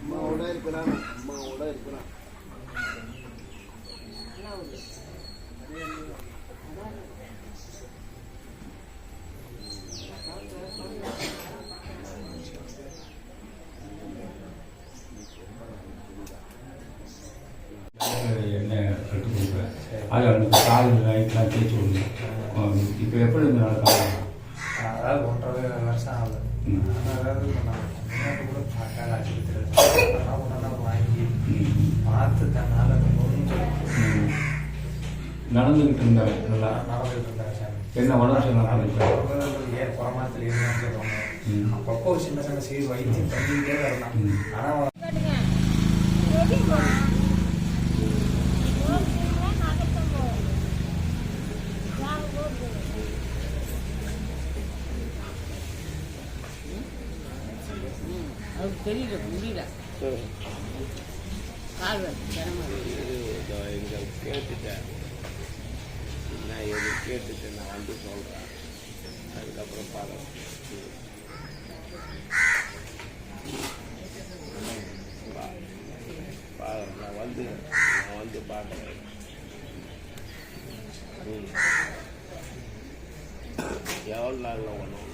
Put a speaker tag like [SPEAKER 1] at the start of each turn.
[SPEAKER 1] அம்மாவோட இருக்கிறான். அம்மாவோட இருக்கிறான்.
[SPEAKER 2] அது அந்த கால் நைட்லாம் தேய்ச்சி விடணும் இப்போ எப்படி இருந்து நடக்காங்க
[SPEAKER 3] அதாவது ஒன்றரை வருஷம் ஆகுது. அதாவது நான் கூட பார்க்காத ஆஸ்பத்திரி அதெல்லாம் ஒன்றா வாங்கி அந்த நொடிஞ்சு
[SPEAKER 2] நடந்துக்கிட்டு இருந்தேன் நல்லா?
[SPEAKER 3] நடந்துட்டு இருந்தேன் சாமி.
[SPEAKER 2] என்ன உடம்பு
[SPEAKER 3] ஏன் குறமாத்தில் இருந்தான்னு சொல்லுவாங்க. அப்பப்போ சின்ன சின்ன சீர் வைத்தியம் பண்ணிக்கிட்டே வரலாம். ஆனால்
[SPEAKER 4] அது தெரியல முடியல. கால்.
[SPEAKER 1] இங்கே கேட்டுட்டேன். நான் எது கேட்டுட்டு நான் வந்து சொல்கிறேன் அதுக்கப்புறம் பார்க்கலாம் நான் வந்து நான் வந்து பார்க்குறேன் எவ்வளோ நாளில் வேணும்